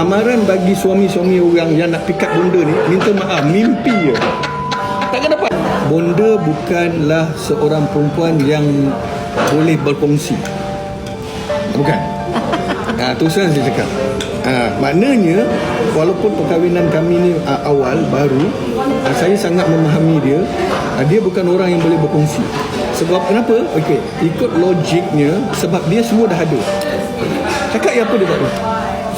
amaran bagi suami-suami orang yang nak pick up bonda ni minta maaf mimpi je takkan dapat bonda bukanlah seorang perempuan yang boleh berkongsi. Bukan. Ha, terus terang saya cakap. Ha, maknanya walaupun perkahwinan kami ni uh, awal baru uh, saya sangat memahami dia. Uh, dia bukan orang yang boleh berkongsi. Sebab kenapa? Okey ikut logiknya sebab dia semua dah ada. Cakap yang apa dia tak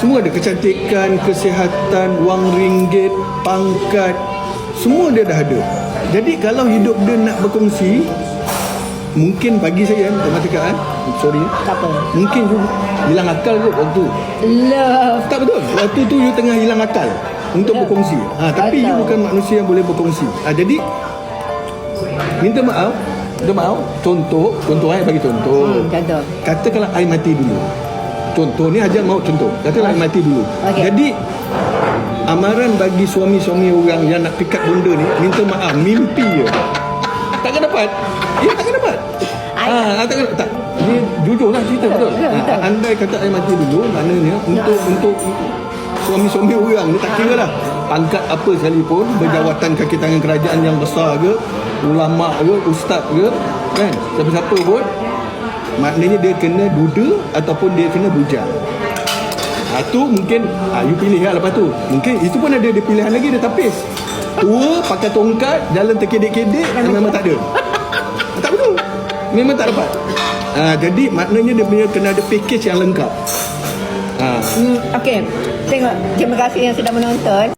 semua ada kecantikan kesihatan wang ringgit pangkat semua dia dah ada jadi kalau hidup dia nak berkongsi mungkin bagi saya cakap eh sorry Tak apa. mungkin you hilang akal kot waktu Love. tak betul waktu tu you tengah hilang akal untuk Ya. berkongsi ha, tapi you Betul. bukan manusia yang boleh berkongsi ha, jadi minta maaf minta maaf contoh contoh eh bagi contoh Hmm, contoh. katakanlah air mati dulu contoh ni ajar mau contoh. Katakanlah air mati dulu. Okey. jadi amaran bagi suami-suami orang yang nak pick up benda ni minta maaf mimpi je takkan dapat. Ya takkan dapat. Ha, takkan tak dia jujur lah cerita betul, Betul, betul. Ha, andai kata mati dulu maknanya untuk untuk suami-suami orang ni tak kira lah. Pangkat apa sekalipun berjawatan kaki tangan kerajaan yang besar ke ulama ke ustaz ke kan? Siapa-siapa pun maknanya dia kena duda ataupun dia kena bujang. Ha, tu mungkin ha, you pilih lah lepas tu. Mungkin itu pun ada dia pilihan lagi dia tapis. Tua pakai tongkat Jalan terkedek-kedek Memang tak ada. Tak betul. Memang tak dapat. Ha, Jadi maknanya dia punya kena ada package yang lengkap. Ha, Hmm, Okey. Tengok. Terima kasih yang sudah menonton.